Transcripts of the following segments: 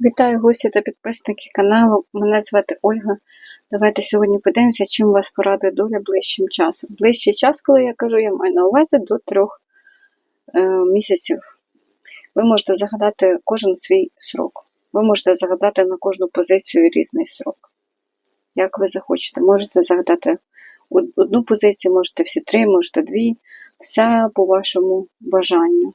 Вітаю гості та підписники каналу. Мене звати Ольга. Давайте сьогодні подивимося, чим вас порадує доля ближчим часом. Ближчий час, коли я кажу, я маю на увазі до трьох е, місяців. Ви можете загадати кожен свій срок. Ви можете загадати на кожну позицію різний срок. Як ви захочете. Можете загадати одну позицію, можете всі три, можете дві. Все по вашому бажанню.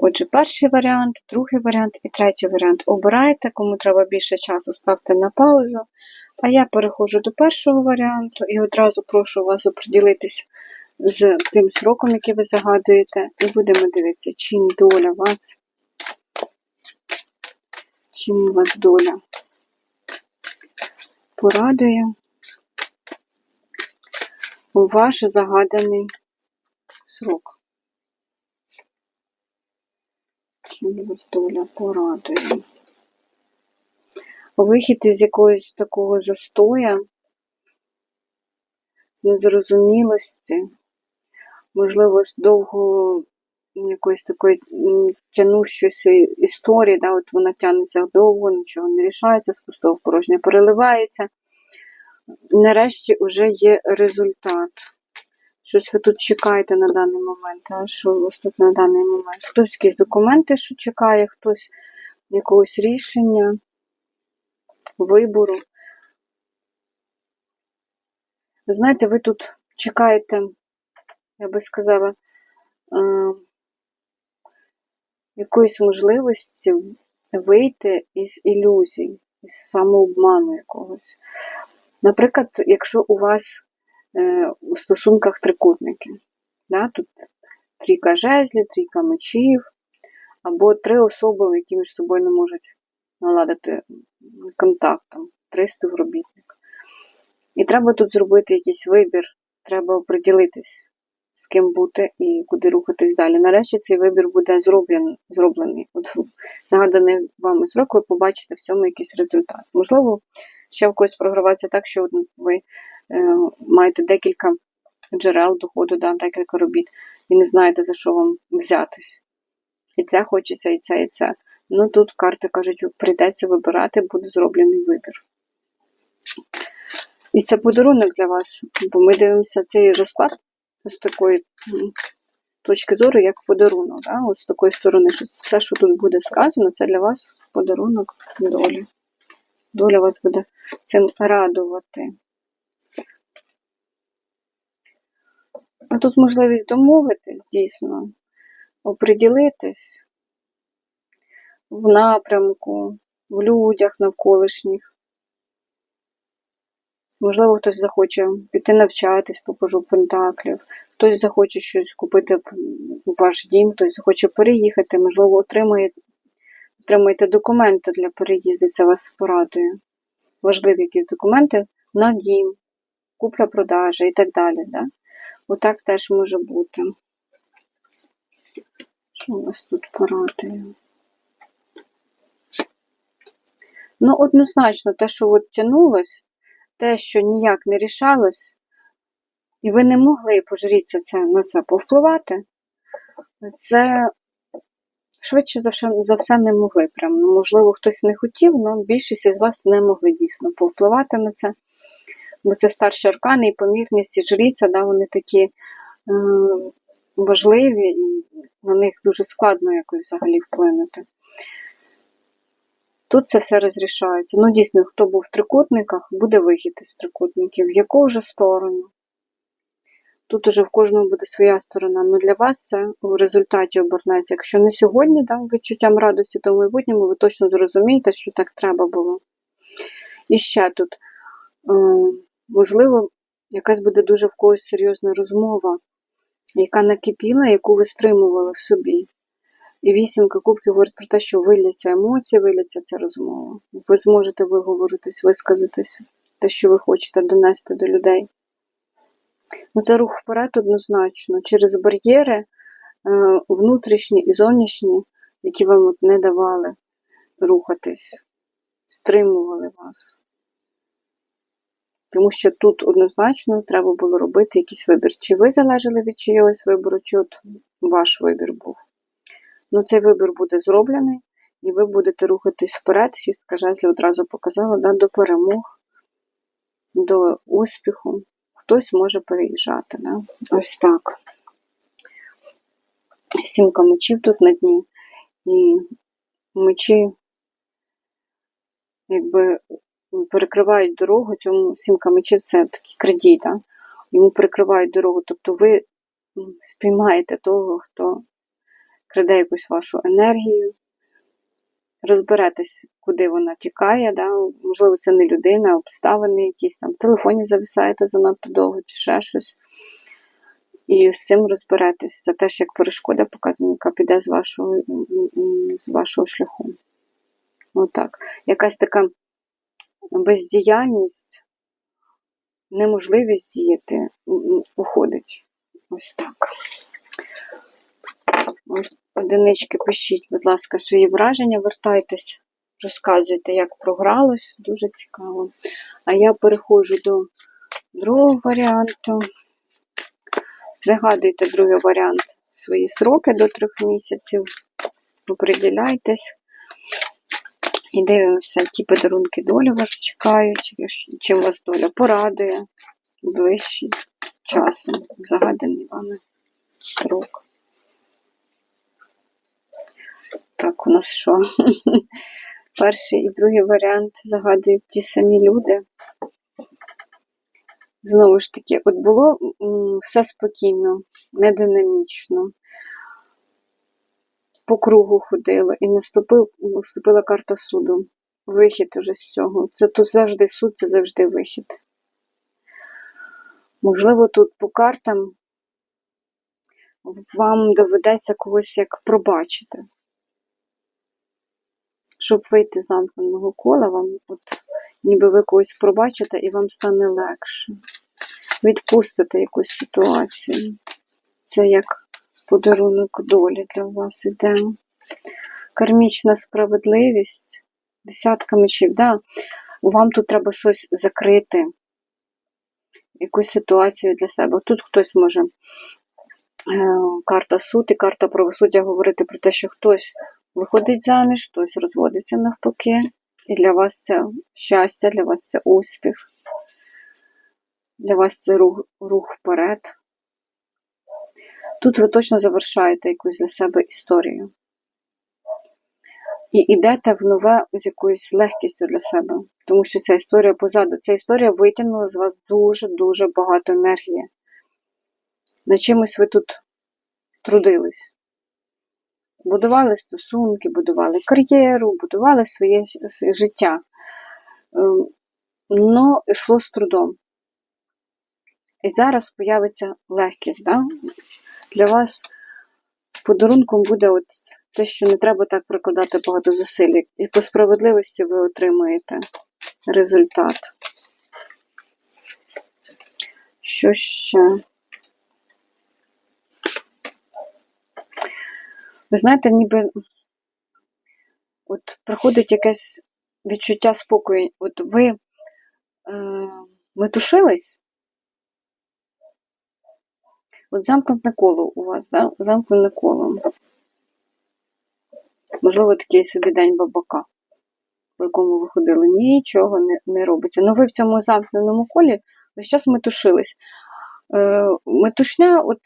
Отже, перший варіант, другий варіант і третій варіант. Обирайте, кому треба більше часу, ставте на паузу. А я переходжу до першого варіанту і одразу прошу вас оприділитись з тим сроком, який ви загадуєте, і будемо дивитися, чим доля вас, чим вас доля порадує ваш загаданий срок. Чим вас порадує. Вихід із якогось такого застоя, з незрозумілості, можливо, з довго якоїсь такої тянущої історії, да, от вона тягнеться довго, нічого не рішається, з пустого в порожнє переливається. Нарешті вже є результат. Щось ви тут чекаєте на даний момент, а що у вас тут на даний момент? Хтось якісь документи, що чекає, хтось якогось рішення, вибору. Ви знаєте, ви тут чекаєте, я би сказала, е, якоїсь можливості вийти із ілюзій, із самообману якогось. Наприклад, якщо у вас у стосунках трикутники, да, тут трійка жезлів, трійка мечів, або три особи, які між собою не можуть наладити контакт, там, три співробітника. І треба тут зробити якийсь вибір, треба оприділитись, з ким бути і куди рухатись далі. Нарешті цей вибір буде зроблений. зроблений. От загаданий вами срок ви побачите в цьому якийсь результат. Можливо, ще в когось програвається так, що ви е, маєте декілька джерел доходу, да, декілька робіт, і не знаєте, за що вам взятись. І це хочеться, і це, і це. Ну тут карти кажуть, прийдеться вибирати, буде зроблений вибір. І це подарунок для вас, бо ми дивимося цей розклад з такої точки зору, як подарунок. Да? Ось з такої сторони, що все, що тут буде сказано, це для вас подарунок долі. Доля вас буде цим радувати. А тут можливість домовитись, дійсно, оприділитись в напрямку, в людях навколишніх. Можливо, хтось захоче піти навчатись по пажу пентаклів, хтось захоче щось купити в в ваш дім, хтось захоче переїхати, можливо, отримає, отримаєте документи для переїзду, це вас порадує. Важливі якісь документи на дім, купля-продажа і так далі. Да? Отак теж може бути. Що у вас тут порадує? Ну, однозначно, те, що от тянулось, те, що ніяк не рішалось, і ви не могли пожріться це, на це повпливати, це швидше за все, за все не могли. Прям. Можливо, хтось не хотів, але більшість із вас не могли дійсно повпливати на це. Бо це старші аркани і помірність, і жріця, да, вони такі е, важливі, і на них дуже складно якось взагалі вплинути. Тут це все розрішається. Ну, дійсно, хто був в трикутниках, буде вихід із трикутників. В яку вже сторону? Тут уже в кожного буде своя сторона. Ну для вас це у результаті обернеться. Якщо не сьогодні, да, відчуттям радості, то в майбутньому ви точно зрозумієте, що так треба було. І ще тут, е, можливо, якась буде дуже в когось серйозна розмова, яка накипіла, яку ви стримували в собі. І вісімка кубків говорить про те, що виляться емоції, виляться ця розмова. Ви зможете виговоритись, висказатися, те, що ви хочете донести до людей. Ну, це рух вперед однозначно, через бар'єри е, внутрішні і зовнішні, які вам не давали рухатись, стримували вас. Тому що тут однозначно треба було робити якийсь вибір. Чи ви залежали від чийогось вибору, чи от ваш вибір був. Ну, цей вибір буде зроблений, і ви будете рухатись вперед. Шістка жезлів одразу показала да, до перемог, до успіху. Хтось може переїжджати. Да? Ось так. Сімка мечів тут на дні. І мечі якби перекривають дорогу. Цьому сімка мечів це такий крадій, да? йому перекривають дорогу. Тобто ви спіймаєте того, хто краде якусь вашу енергію, розберетесь, куди вона тікає. Да? Можливо, це не людина, а обставини якісь там в телефоні зависаєте занадто довго чи ще щось. І з цим розберетесь. Це теж як перешкода показана, яка піде з вашого, з вашого шляху. Отак. Якась така бездіяльність, неможливість діяти уходить. Ось так. Одинички пишіть, будь ласка, свої враження, вертайтесь, розказуйте, як програлось, дуже цікаво. А я переходжу до другого варіанту. Загадуйте другий варіант свої сроки до трьох місяців. Оприділяйтесь. І дивимося, які подарунки долі вас чекають, чим вас доля порадує ближчий часом. Загаданий вами срок. Так, у нас що? Перший і другий варіант загадують ті самі люди. Знову ж таки, от було все спокійно, не динамічно. По кругу ходило і наступив, наступила карта суду. Вихід уже з цього. Це тут завжди суд, це завжди вихід. Можливо, тут по картам вам доведеться когось як пробачити. Щоб вийти з замкненого кола, вам от, ніби ви когось пробачите і вам стане легше. Відпустите якусь ситуацію. Це як подарунок долі для вас іде. Кармічна справедливість, десятка мечів. Да, вам тут треба щось закрити, якусь ситуацію для себе. Тут хтось може е, карта суд і карта правосуддя говорити про те, що хтось виходить заміж, хтось розводиться навпаки. І для вас це щастя, для вас це успіх, для вас це рух, рух вперед. Тут ви точно завершаєте якусь для себе історію. І йдете в нове з якоюсь легкістю для себе, тому що ця історія позаду. Ця історія витягнула з вас дуже-дуже багато енергії. На чимось ви тут трудились. Будували стосунки, будували кар'єру, будували своє життя. Но йшло з трудом. І зараз появиться легкість. Да? Для вас подарунком буде от те, що не треба так прикладати багато зусиль. І по справедливості ви отримуєте результат. Що ще? Ви знаєте, ніби от приходить якесь відчуття спокою. От ви е, метушились, От замкнуте коло у вас, да? замкнене коло. Можливо, такий собі день бабака, по якому ви ходили. Нічого не не робиться. Ну ви в цьому замкненому колі весь час метушились. Е, Метушня от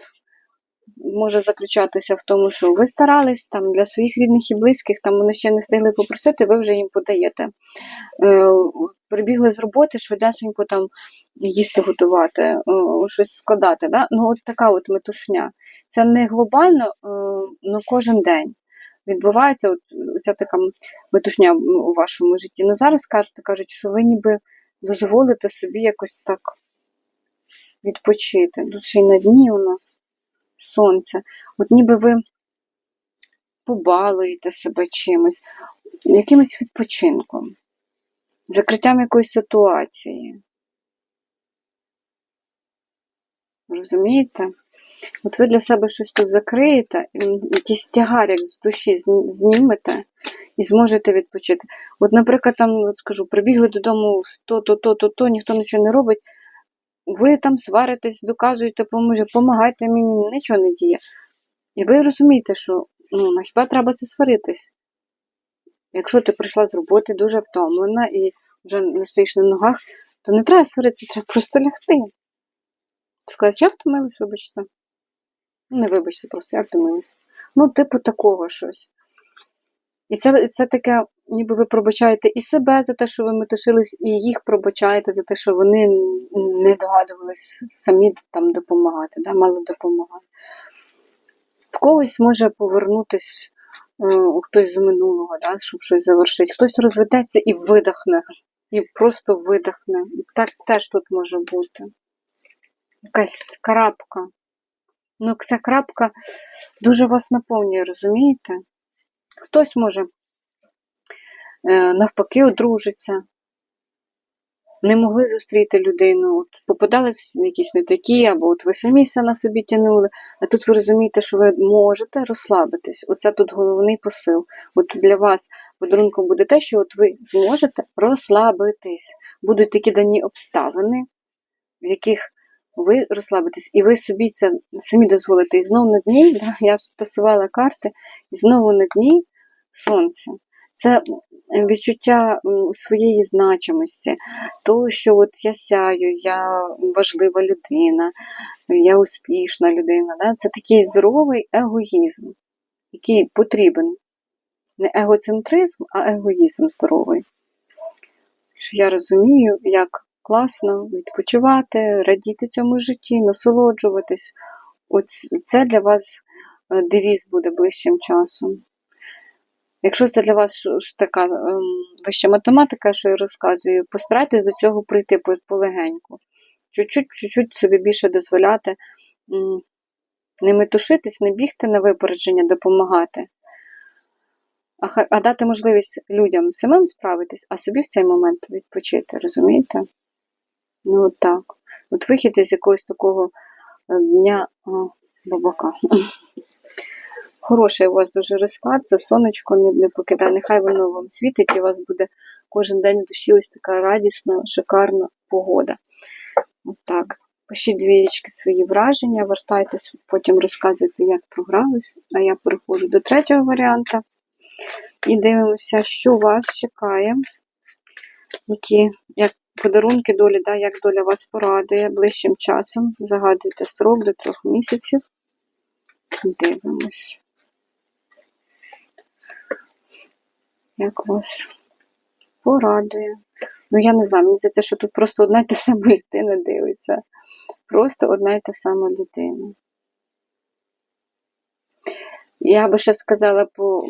може заключатися в тому, що ви старались там для своїх рідних і близьких, там вони ще не встигли попросити, ви вже їм подаєте. Е, Прибігли з роботи, швидесенько там їсти готувати, е, щось складати. Да? Ну, от така от метушня. Це не глобально, е, ну кожен день. Відбувається от, ця така метушня у вашому житті. Ну зараз карти кажуть, що ви ніби дозволите собі якось так відпочити. Тут ще й на дні у нас сонце. От ніби ви побалуєте себе чимось, якимось відпочинком, закриттям якоїсь ситуації. Розумієте? От ви для себе щось тут закриєте, якийсь тягар, як з душі знімете і зможете відпочити. От, наприклад, там, от скажу, прибігли додому то-то, то-то, то, ніхто нічого не робить. Ви там сваритесь, доказуєте, допомагайте мені, нічого не діє. І ви розумієте, що ну, хіба треба це сваритись? Якщо ти прийшла з роботи дуже втомлена і вже не стоїш на ногах, то не треба сварити, треба просто лягти. Сказати, я втомилась, вибачте. Ну, не вибачте, просто я втомилась. Ну, типу, такого щось. І це, це таке, ніби ви пробачаєте і себе за те, що ви метушились, і їх пробачаєте за те, що вони не догадувались самі там допомагати, да, мало допомагати. В когось може повернутись е, хтось з минулого, да, щоб щось завершити. Хтось розведеться і видихне, і просто видихне. Так теж тут може бути. Якась крапка. Ну, ця крапка дуже вас наповнює, розумієте? Хтось може навпаки одружиться. Не могли зустріти людину, от попадались якісь не такі, або от ви самі все на собі тянули, а тут ви розумієте, що ви можете розслабитись. Оце тут головний посил. От для вас подарунком буде те, що от ви зможете розслабитись. Будуть такі дані обставини, в яких ви розслабитесь, і ви собі це самі дозволите. І знову на дні, да, я стосувала карти, і знову на дні сонце. Це відчуття своєї значимості, того, що от я сяю, я важлива людина, я успішна людина. Да? Це такий здоровий егоїзм, який потрібен. Не егоцентризм, а егоїзм здоровий. Що я розумію, як класно відпочивати, радіти цьому житті, насолоджуватись. Оць- Це для вас е, девіз буде ближчим часом. Якщо це для вас така ем, вища математика, що я розказую, постарайтесь до цього прийти полегеньку. Чуть-чуть, собі більше дозволяти не метушитись, не бігти на випередження, допомагати, а, дати можливість людям самим справитись, а собі в цей момент відпочити, розумієте? Ну, от так. От вихід із якогось такого е, дня бабака. Хороший у вас дуже розклад, це сонечко не, не покидає. Нехай воно вам світить, і у вас буде кожен день в душі ось така радісна, шикарна погода. От так. Пишіть двієчки свої враження, вертайтесь, потім розказуйте, як програлись. А я переходжу до третього варіанта. І дивимося, що вас чекає. Які як подарунки долі, да, як доля вас порадує ближчим часом. Загадуйте срок до трьох місяців. Дивимось. Як вас порадує. Ну, я не знаю, мені здається, що тут просто одна й та сама людина дивиться. Просто одна й та сама людина. Я би ще сказала по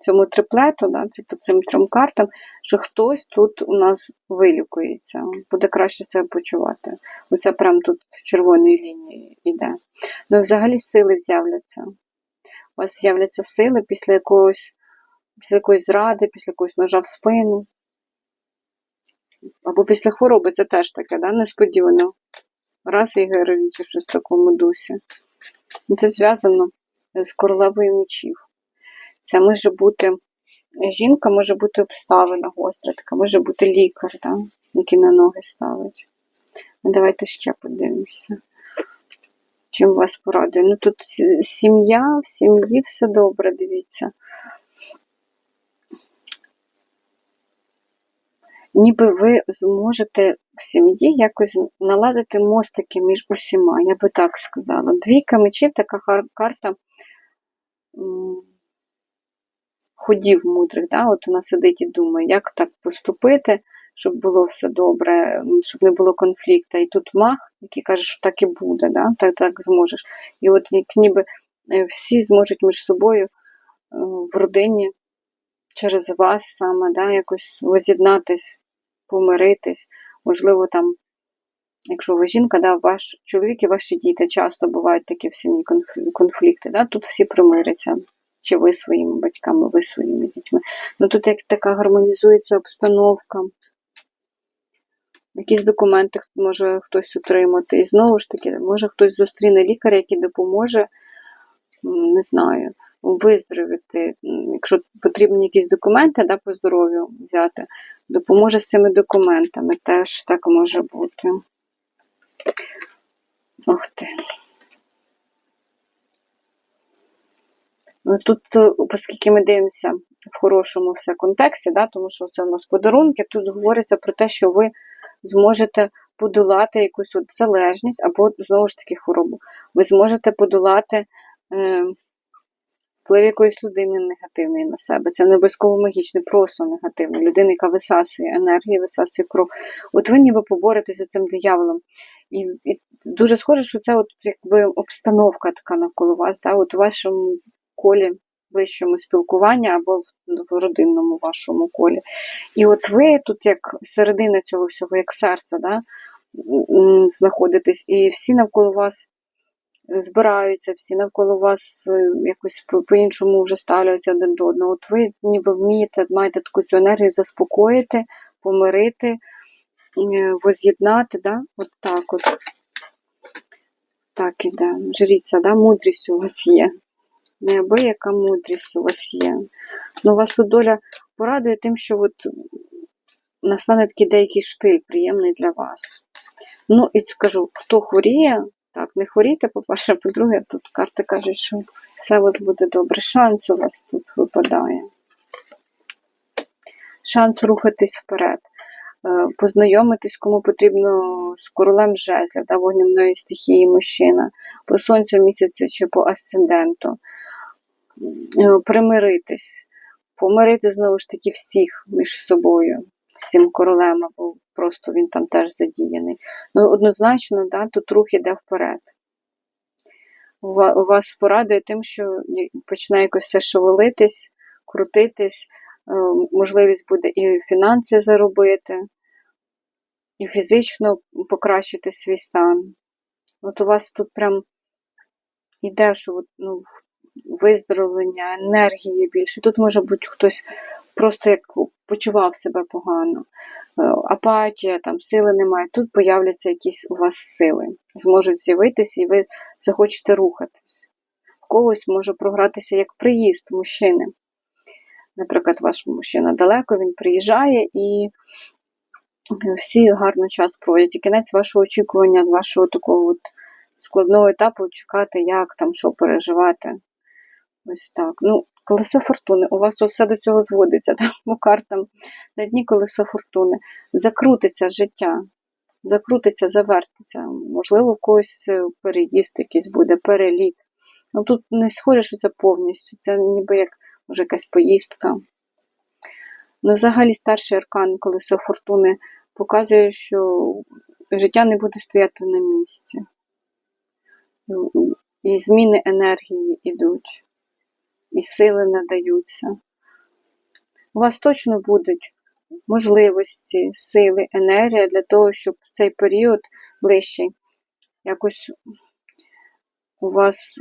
цьому триплету, да, по цим трьом картам, що хтось тут у нас вилікується, буде краще себе почувати. Оце прям тут в червоній лінії йде. Ну, взагалі сили з'являться. У вас з'являться сили після якогось, після якоїсь зради, після якогось ножа в спину. Або після хвороби це теж таке, да? несподівано. Раз і герові чи щось в такому дусі. Ну, Це зв'язано з королевою мечів. Це може бути жінка, може бути обставина гостра, така може бути лікар, да? який на ноги ставить. Ну, Давайте ще подивимося. Чим вас порадує? Ну тут сім'я, в сім'ї все добре, дивіться. Ніби ви зможете в сім'ї якось наладити мостики між усіма, я би так сказала. Двійка мечів, така карта ходів мудрих. Да? От вона сидить і думає, як так поступити, щоб було все добре, щоб не було конфлікту. І тут маг, який каже, що так і буде, да? так, так зможеш. І от ніби е, всі зможуть між собою е, в родині через вас саме, да, якось воз'єднатись, помиритись. Можливо, там, якщо ви жінка, да, ваш чоловік і ваші діти часто бувають такі в сім'ї конфлікти. Да? Тут всі примиряться. Чи ви своїми батьками, ви своїми дітьми. Ну тут як така гармонізується обстановка. Якісь документи може хтось отримати. І знову ж таки, може хтось зустріне лікаря, який допоможе, не знаю, виздоровити. М, Якщо потрібні якісь документи да, по здоров'ю взяти, допоможе з цими документами. Теж так може бути. Ух ти. Ну, Тут, е, оскільки ми дивимося в хорошому все контексті, да, тому що це у нас подарунки, тут говориться про те, що ви зможете подолати якусь от залежність або знову ж таки хворобу. Ви зможете подолати е, вплив якоїсь людини негативної на себе. Це не обов'язково магічний, просто негативний. Людина, яка висасує енергію, висасує кров. От ви ніби поборетеся з цим дияволом. І, і дуже схоже, що це от якби обстановка така навколо вас, да? от у вашому колі ближчому спілкування або в родинному вашому колі. І от ви тут, як середина цього всього, як серце, да? знаходитесь, і всі навколо вас збираються, всі навколо вас е, якось по- по-іншому вже ставляться один до одного. От ви ніби вмієте, маєте таку цю енергію заспокоїти, помирити, е, воз'єднати, да? от так от. Так іде. Жріця, да? мудрість у вас є. Неабияка мудрість у вас є. Ну, вас тут доля порадує тим, що от настане такий деякий штиль приємний для вас. Ну, і кажу, хто хворіє, так, не хворійте, по-перше, по-друге, тут карти кажуть, що все у вас буде добре. Шанс у вас тут випадає. Шанс рухатись вперед. Е, Познайомитись, кому потрібно з королем жезлів, да, вогняної стихії мужчина, по сонцю місяця чи по асценденту. Е, Примиритись, помирити знову ж таки всіх між собою з цим королем, або просто він там теж задіяний. Ну, однозначно, да, тут рух іде вперед. У вас порадує тим, що почне якось все шевелитись, крутитись, е, можливість буде і фінанси заробити, і фізично покращити свій стан. От у вас тут прям іде, що ну, виздоровлення, енергії більше. Тут може бути хтось просто як почував себе погано, е, апатія, там сили немає. Тут появляться якісь у вас сили, зможуть з'явитися, і ви захочете рухатись. В когось може програтися як приїзд мужчини. Наприклад, ваш мужчина далеко, він приїжджає і всі гарно час проводять. І кінець вашого очікування, вашого такого от складного етапу чекати, як там, що переживати. Ось так. Ну, колесо фортуни. У вас все до цього зводиться, там, по картам на дні колесо фортуни. Закрутиться життя, закрутиться, завертиться. Можливо, в когось е, переїзд якийсь буде, переліт. Ну тут не схоже, що це повністю. Це ніби як може якась поїздка. Ну, взагалі, старший аркан колесо фортуни показує, що життя не буде стояти на місці. І зміни енергії йдуть, і сили надаються. У вас точно будуть можливості, сили, енергія для того, щоб цей період ближчий якось у вас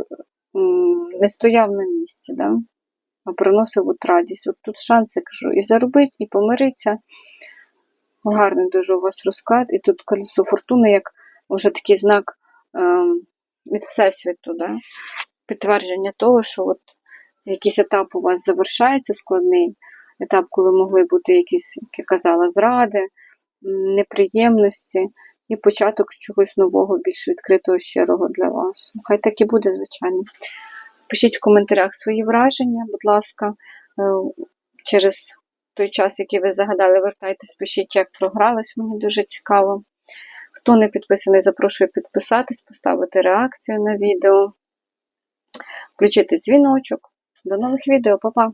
не стояв на місці, да? а приносив от радість. От тут шанс, я кажу, і заробити, і помиритися. Гарний дуже у вас розклад. І тут колесо фортуни, як вже такий знак ем, від Всесвіту, да? підтвердження того, що от якийсь етап у вас завершається складний, етап, коли могли бути якісь, як я казала, зради, неприємності і початок чогось нового, більш відкритого, щирого для вас. Хай так і буде, звичайно. Пишіть в коментарях свої враження, будь ласка, Е, через той час, який ви загадали, вертайтесь, пишіть, як програлись, мені дуже цікаво. Хто не підписаний, запрошую підписатись, поставити реакцію на відео, включити дзвіночок. До нових відео, па-па!